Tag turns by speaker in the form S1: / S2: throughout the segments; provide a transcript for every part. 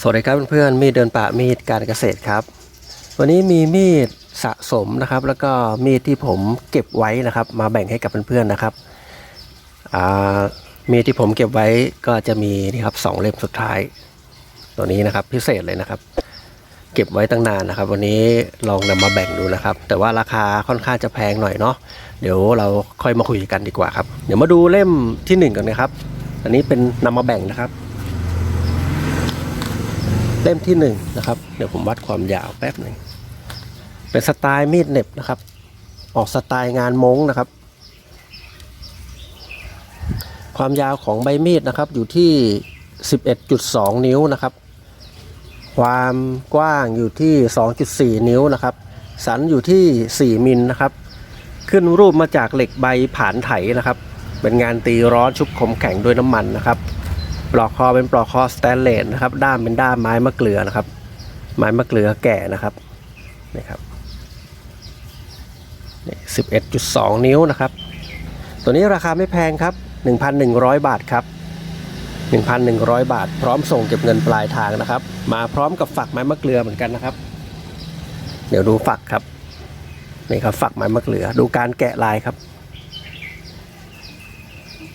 S1: สวัสดีครับเพื่อนๆมีดเดินป่ามีดการเกษตรครับ วันนี้มีมีดสะสมนะครับ แล้วก็มีดที่ผมเก็บไว้นะครับ มาแบ่งให้กับเพื่อนๆนะครับมีดที่ผมเก็บไว้ก็จะมีนี่ครับสองเล่มสุดท้าย ตัวนี้นะครับพิเศษเลยนะครับ เก็บไว้ตั้งนานนะครับ วันนี้ลองนำมาแบ่งดูนะครับ แต่ว่าราคาค่อนข้างจะแพงหน่อยเนาะเดี๋ยวเราค่อยมาคุยกันดีกว่าครับ เดี๋ยวมาดูเล่มที่หนึ่งกันนะครับ อันนี้เป็นนำมาแบ่งนะครับ เล่มที่หนึ่งนะครับเดี๋ยวผมวัดความยาวแป๊บหนึ่งเป็นสไตล์มีดเน็บนะครับ ออกสไตล์งานม้งนะครับ ความยาวของใบมีดนะครับอยู่ที่ 11.2 นิ้วนะครับ ความกว้างอยู่ที่ 2.4 นิ้วนะครับ สันอยู่ที่ 4 มิลนะครับ ขึ้นรูปมาจากเหล็กใบผานไถนะครับ เป็นงานตีร้อนชุบคมแข็งด้วยน้ำมันนะครับ ปลอกคอเป็นปลอกคอสแตนเลสนะครับ ด้ามเป็นด้ามไม้มะเกลือนะครับ ไม้มะเกลือแก่นะครับนี่ครับนี่สิบเอ็ดจุดสองนิ้วนะครับ ตัวนี้ราคาไม่แพงครับหนึ่งพันหนึ่งร้อยบาทครับหนึ่งพันหนึ่งร้อยบาท พร้อมส่งเก็บเงินปลายทางนะครับ มาพร้อมกับฝักไม้มะเกลือเหมือนกันนะครับ เดี๋ยวดูฝักครับนี่ครับฝักไม้มะเกลือ ดูการแกะลายครับ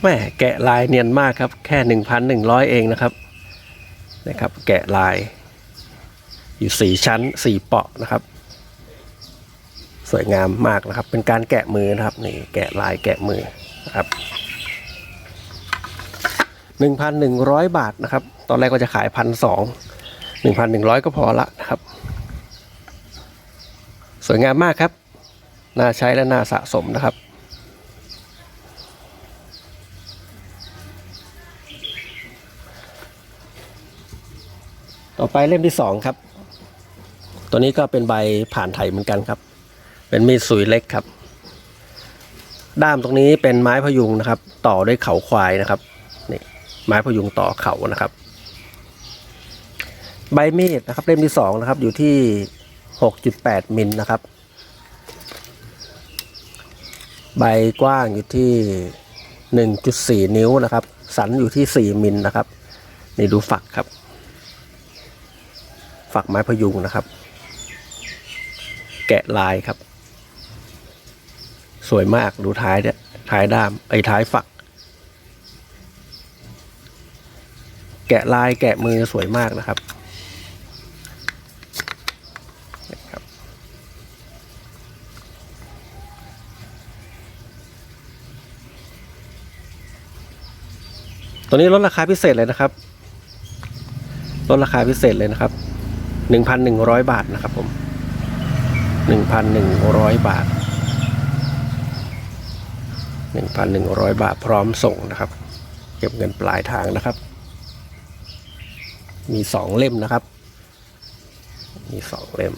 S1: แม่แกะลายเนียนมากครับ แค่หนึ่งพันหนึ่งร้อยเองนะครับนะครับ แกะลาย อยู่สี่ชั้นสี่เปาะนะครับ สวยงามมากนะครับ เป็นการแกะมือนะครับนี่แกะลายแกะมือนะครับหนึ่งพันหนึ่งร้อยบาทนะครับ ตอนแรกก็จะขายพันสองหนึ่งพันหนึ่งร้อยก็พอละนะครับ สวยงามมากครับ น่าใช้และน่าสะสมนะครับ ต่อไปเล่มที่สองครับ ตัวนี้ก็เป็นใบผ่านไถเหมือนกันครับ เป็นมีดสุยเล็กครับ ด้ามตรงนี้เป็นไม้พยุงนะครับ ต่อด้วยเขาควายนะครับนี่ไม้พยุงต่อเขานะครับ ใบมีดนะครับ เล่มที่สองนะครับ อยู่ที่หกจุดแปดมิลนะครับ ใบกว้างอยู่ที่หนึ่งจุดสี่นิ้วนะครับ สันอยู่ที่สี่มิลนะครับ นี่ดูฝักครับ ฝักไม้พยุงนะครับ แกะลายครับ สวยมากดูท้ายเนี่ยท้ายด้ามไอ้ท้ายฝัก แกะลายแกะมือสวยมากนะครับนะครับตัวนี้ลดราคาพิเศษเลยนะครับ ลดราคาพิเศษเลยนะครับ หนึ่งพันหนึ่งร้อยบาทนะครับผมหนึ่งพันหนึ่งร้อยบาทหนึ่งพันหนึ่งร้อยบาทพร้อมส่งนะครับ เก็บเงินปลายทางนะครับ มีสองเล่มนะครับ มีสองเล่ม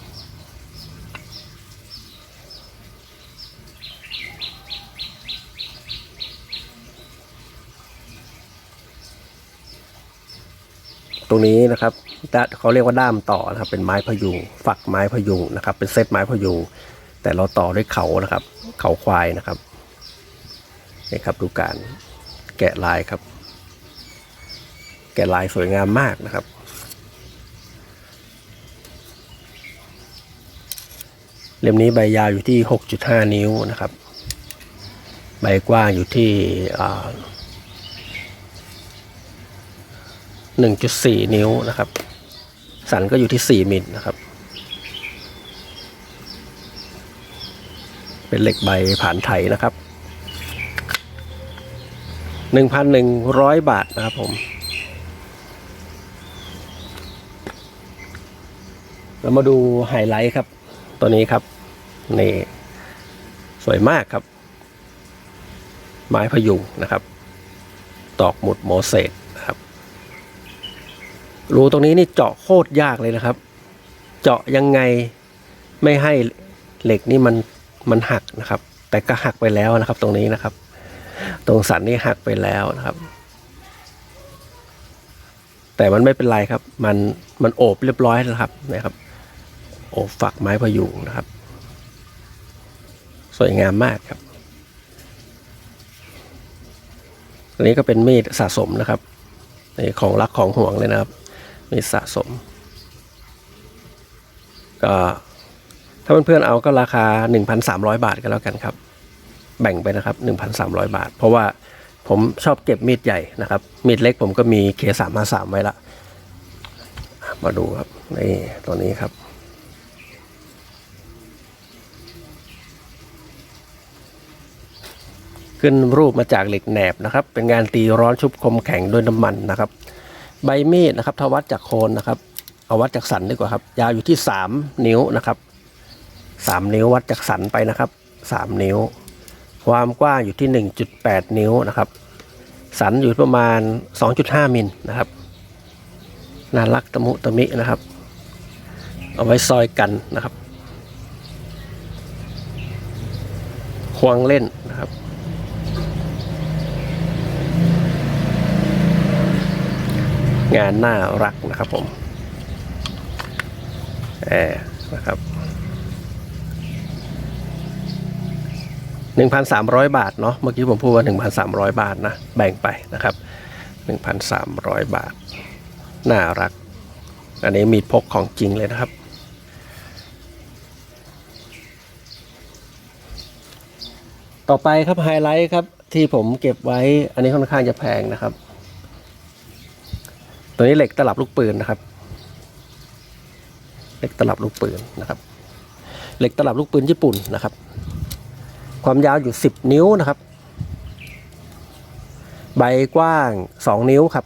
S1: ตรงนี้นะครับเขาเรียกว่าด้ามต่อนะครับ เป็นไม้พยุงฝักไม้พยุงนะครับ เป็นเซตไม้พยุงแต่เราต่อด้วยเขานะครับ เขาควายนะครับนี่ครับดูการแกะลายครับ แกะลายสวยงามมากนะครับเล่มนี้ใบยาวอยู่ที่ 6.5 นิ้วนะครับ ใบกว้างอยู่ที่อ่า 1.4 นิ้วนะครับ สันก็อยู่ที่ 4 มิลนะครับ เป็นเหล็กใบผ่านไถนะครับ 1,100 บาทนะครับผม เรามาดูไฮไลท์ครับ ตัวนี้ครับ นี่ สวยมากครับ ไม้พยุงนะครับ ตอกหมุดโมเสก รูตรงนี้นี่เจาะโคตรยากเลยนะครับ เจาะยังไงไม่ให้เหล็กนี่มันมันหักนะครับ แต่ก็หักไปแล้วนะครับ ตรงนี้นะครับ ตรงสันนี่หักไปแล้วนะครับ แต่มันไม่เป็นไรครับ มันมันโอบเรียบร้อยแล้วครับนะครับ โอบฝักไม้พยุงนะครับ สวยงามมากครับอันนี้ก็เป็นมีดสะสมนะครับนี่ของรักของห่วงเลยนะครับ มีสะสม ก็ถ้าเพื่อนๆเอาก็ราคา 1,300 บาทก็แล้วกันครับ แบ่งไปนะครับ 1,300 บาท เพราะว่าผมชอบเก็บมีดใหญ่นะครับ มีดเล็กผมก็มีเคสามห้าสามไว้ละ มาดูครับ นี่ตัวนี้ครับ ขึ้นรูปมาจากเหล็กแหนบนะครับ เป็นงานตีร้อนชุบคมแข็งด้วยน้ำมันนะครับ ใบมีดนะครับถ้าวัดจากโคนนะครับ เอาวัดจากสันดีกว่าครับ ยาวอยู่ที่3นิ้วนะครับ3นิ้ววัดจากสันไปนะครับ3นิ้ว ความกว้างอยู่ที่1.8นิ้วนะครับ สันอยู่ประมาณ2.5มิลนะครับน่ารักตะมุตะมินะครับ เอาไว้ซอยกันนะครับควงเล่นนะครับ งานน่ารักนะครับผมแอร์นะครับหนึ่งพันสามร้อยบาทเนาะเมื่อกี้ผมพูดว่าหนึ่งพันสามร้อยบาทนะ แบ่งไปนะครับหนึ่งพันสามร้อยบาท น่ารัก อันนี้มีดพกของจริงเลยนะครับ ต่อไปครับไฮไลท์ครับที่ผมเก็บไว้อันนี้ค่อนข้างจะแพงนะครับ ตัวนี้เหล็กตลับลูกปืนนะครับ เหล็กตลับลูกปืนนะครับ เหล็กตลับลูกปืนญี่ปุ่นนะครับ ความยาวอยู่ 10 นิ้วนะครับ ใบกว้าง 2 นิ้วครับ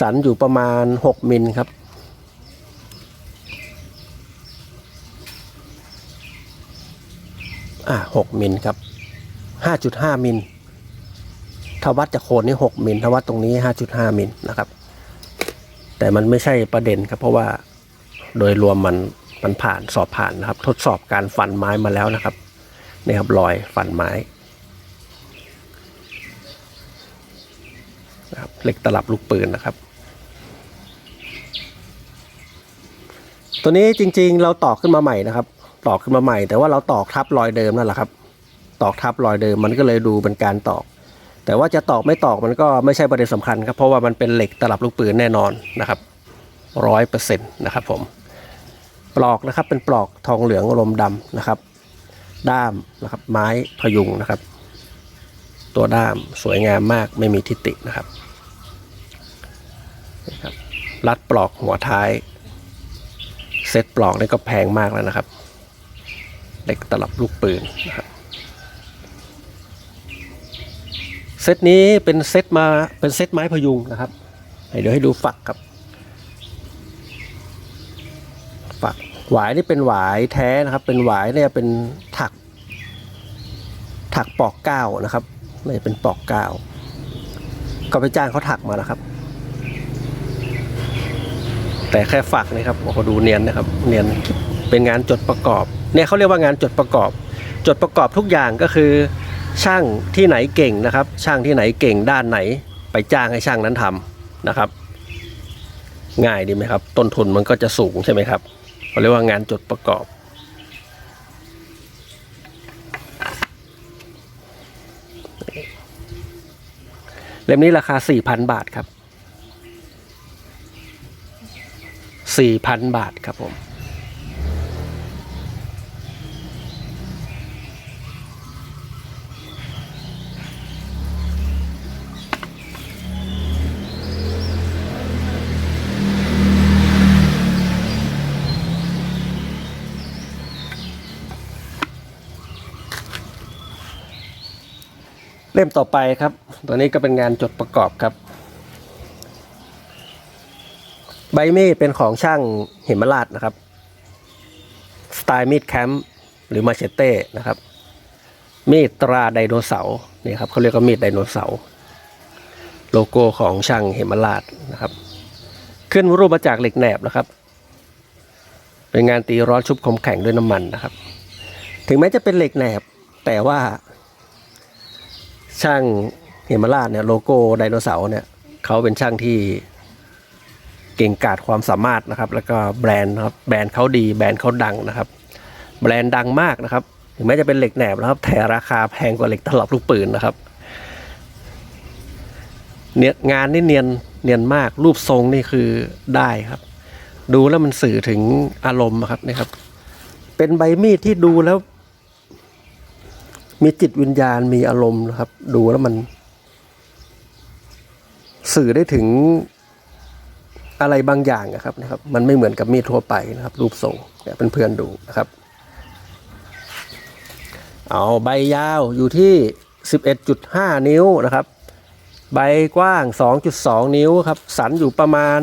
S1: สันอยู่ประมาณ 6มิลครับอ่า6มิลครับ5.5มิลถ้าวัดจากโคนนี่6มิลถ้าวัดตรงนี้5.5มิลนะครับ แต่มันไม่ใช่ประเด็นครับ เพราะว่าโดยรวมมันมันผ่านสอบผ่านนะครับ ทดสอบการฟันไม้มาแล้วนะครับนี่ครับรอยฟันไม้นะครับเหล็กตลับลูกปืนนะครับ ตัวนี้จริงๆเราตอกขึ้นมาใหม่นะครับ ตอกขึ้นมาใหม่ แต่ว่าเราตอกทับรอยเดิมนั่นแหละครับ ตอกทับรอยเดิมมันก็เลยดูเป็นการตอก แต่ว่าจะตอกไม่ตอกมันก็ไม่ใช่ประเด็นสำคัญครับ เพราะว่ามันเป็นเหล็กตลับลูกปืนแน่นอนนะครับร้อยเปอร์เซ็นต์นะครับผมปลอกนะครับเป็นปลอกทองเหลืองอลมดำนะครับ ด้ามนะครับไม้พยุงนะครับ ตัวด้ามสวยงามมากไม่มีทิฏฐินะครับนี่ครับรัดปลอกหัวท้าย เซตปลอกนี่ก็แพงมากแล้วนะครับเหล็กตลับลูกปืนนะครับ เซตนี้เป็นเซตมาเป็นเซตไม้พยุงนะครับเดี๋ยวให้ดูฝักครับ ฝักหวายนี่เป็นหวายแท้นะครับ เป็นหวายเนี่ยเป็นถัก ถักปอกเก้านะครับนี่เป็นปอกเก้าก็ไปจ้างเขาถักมานะครับ แต่แค่ฝักนี่ครับโอ้โหดูเนียนนะครับ เนียนเป็นงานจดประกอบ เนี่ยเขาเรียกว่างานจดประกอบ จดประกอบทุกอย่างก็คือ ช่างที่ไหนเก่งนะครับ ช่างที่ไหนเก่งด้านไหน ไปจ้างให้ช่างนั้นทำนะครับ ง่ายดีไหมครับ ต้นทุนมันก็จะสูงใช่ไหมครับเขาเรียกว่างานจดประกอบเล่มนี้ราคา 4,000 บาทครับ 4,000 บาทครับผม ล่มต่อไปครับ ตัวนี้ก็เป็นงานจดประกอบครับ ใบมีดเป็นของช่างเหมราชนะครับ สไตล์มีดแคมป์หรือมาเชเต้นะครับ มีดตราไดโนเสาร์นี่ครับเขาเรียกว่ามีดไดโนเสาร์โลโก้ของช่างเหมราชนะครับ ขึ้นรูปมาจากเหล็กแหนบนะครับ เป็นงานตีร้อนชุบคมแข็งด้วยน้ำมันนะครับ ถึงแม้จะเป็นเหล็กแหนบแต่ว่า ช่างเหมราชเนี่ยโลโก้ไดโนเสาร์เนี่ยเขาเป็นช่างที่เก่งกาจความสามารถนะครับ แล้วก็แบรนด์นะครับแบรนด์เขาดีแบรนด์เขาดังนะครับ แบรนด์ดังมากนะครับถึงแม้จะเป็นเหล็กแหนบนะครับ แต่ราคาแพงกว่าเหล็กตลับลูกปืนนะครับเนี่ยงานนี่เนียนเนียนมากรูปทรงนี่คือได้ครับ ดูแล้วมันสื่อถึงอารมณ์อะครับนี่ครับ เป็นใบมีดที่ดูแล้ว มีจิตวิญญาณมีอารมณ์นะครับ ดูแล้วมัน สื่อได้ถึงอะไรบางอย่างอะครับนะครับ มันไม่เหมือนกับมีดทั่วไปนะครับ รูปทรงเนี่ยเพื่อนๆดูนะครับ เอาใบยาวอยู่ที่ 11.5 นิ้วนะครับ ใบกว้าง 2.2 นิ้วครับ สันอยู่ประมาณ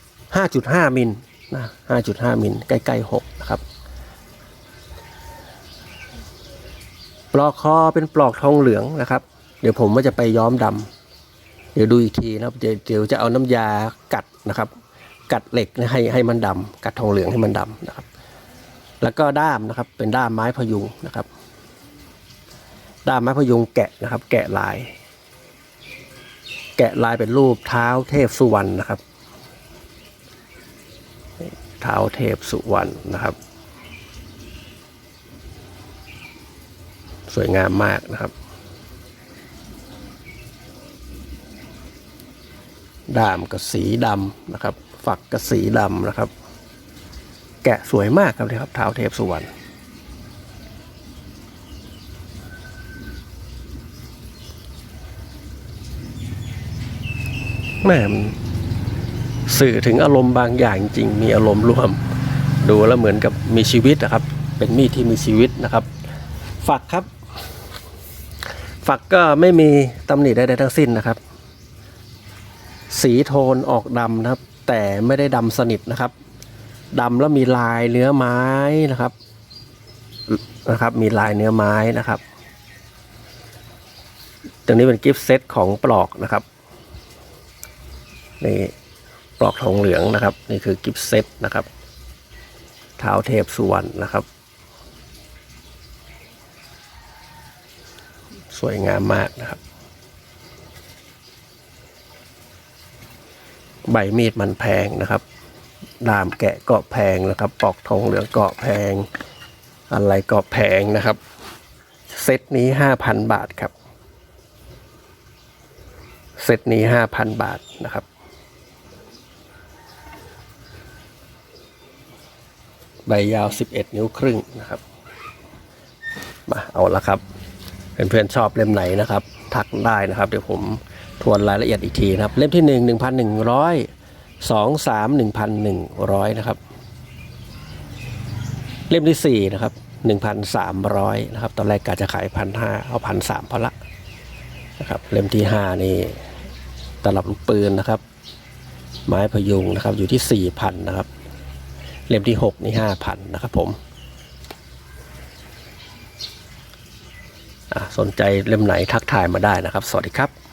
S1: 5.5 มิลนะ5.5 มิลใกล้ๆ6นะครับ ปลอกคอเป็นปลอกทองเหลืองนะครับ เดี๋ยวผมว่าจะไปย้อมดำเดี๋ยวดูอีกทีนะครับ เดี๋ยวจะเอาน้ำยากัดนะครับ กัดเหล็กให้ให้มันดำกัดทองเหลืองให้มันดำนะครับ แล้วก็ด้ามนะครับ เป็นด้ามไม้พยุงนะครับ ด้ามไม้พยุงแกะนะครับ แกะลาย แกะลายเป็นรูปเท้าเทพสุวรรณนะครับ เท้าเทพสุวรรณนะครับ สวยงามมากนะครับดามกับสีดำนะครับ ฝักกับสีดำนะครับ แกะสวยมากครับเนี่ยครับเท้าเทพสุวรรณแม่สื่อถึงอารมณ์บางอย่างจริงมีอารมณ์ร่วม ดูแล้วเหมือนกับมีชีวิตนะครับ เป็นมีดที่มีชีวิตนะครับ ฝักครับ ฝักก็ไม่มีตำหนิใดๆทั้งสิ้นนะครับ สีโทนออกดำนะครับ แต่ไม่ได้ดำสนิทนะครับดำแล้วมีลายเนื้อไม้นะครับนะครับ มีลายเนื้อไม้นะครับตรงนี้เป็นกิฟต์เซตของปลอกนะครับนี่ปลอกทองเหลืองนะครับ นี่คือกิฟต์เซตนะครับเท้าเทพสุวรรณนะครับ สวยงามมากนะครับ ใบมีดมันแพงนะครับดามแกะก็แพงนะครับ ปอกทองเหลืองก็แพง อะไรก็แพงนะครับ เซตนี้ห้าพันบาทครับ เซตนี้ห้าพันบาทนะครับใบยาว 11 นิ้วครึ่งนะครับ มาเอาละครับ เพื่อนๆชอบเล่มไหนนะครับ ทักได้นะครับ เดี๋ยวผมทวนรายละเอียดอีกทีนะครับ เล่มที่หนึ่งหนึ่งพันหนึ่งร้อยสองสามหนึ่งพันหนึ่งร้อยนะครับ เล่มที่สี่นะครับหนึ่งพันสามร้อยนะครับ ตอนแรกกะจะขายพันห้าเอาพันสามพอละนะครับ เล่มที่ห้านี่ตลับลูกปืนนะครับ ไม้พยุงนะครับอยู่ที่สี่พันนะครับ เล่มที่หกนี่ห้าพันนะครับผม อะ สนใจเล่มไหนทักทายมาได้นะครับ สวัสดีครับ